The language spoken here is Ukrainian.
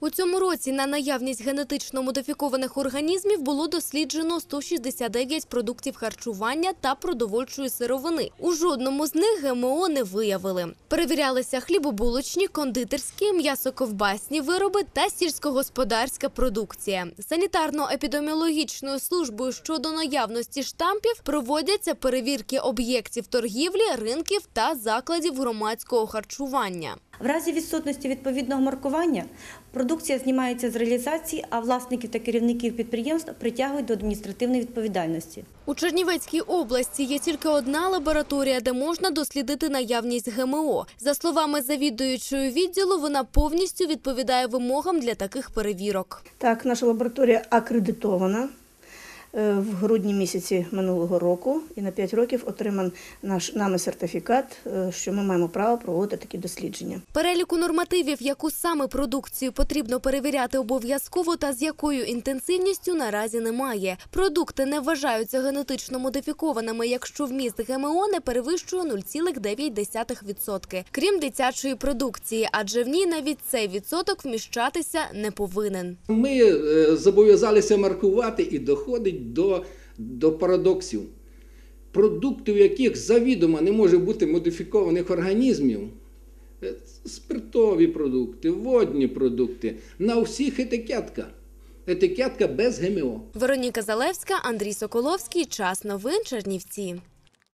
У цьому році на наявність генетично модифікованих організмів було досліджено 169 продуктів харчування та продовольчої сировини. У жодному з них ГМО не виявили. Перевірялися хлібобулочні, кондитерські, м'ясоковбасні вироби та сільськогосподарська продукція. Санітарно-епідеміологічною службою щодо наявності штампів проводяться перевірки об'єктів торгівлі, ринків та закладів громадського харчування. В разі відсутності відповідного маркування продукція знімається з реалізації, а власників та керівників підприємств притягують до адміністративної відповідальності. У Чернівецькій області є тільки одна лабораторія, де можна дослідити наявність ГМО. За словами завідуючої відділу, вона повністю відповідає вимогам для таких перевірок. Так, наша лабораторія акредитована в грудні місяці минулого року і на 5 років отриман наш нами сертифікат, е, що ми маємо право проводити такі дослідження. Переліку нормативів, яку саме продукцію потрібно перевіряти обов'язково та з якою інтенсивністю наразі немає. Продукти не вважаються генетично модифікованими, якщо вміст ГМО не перевищує 0,9%. Крім дитячої продукції, адже в ній навіть цей відсоток вміщатися не повинен. Ми е, зобов'язалися маркувати і доходить до, до парадоксів. Продукти, у яких завідомо не може бути модифікованих організмів, е, спиртові продукти, водні продукти, на всіх етикетка. Етикетка без ГМО. Вероніка Залевська, Андрій Соколовський. Час новин Чернівці.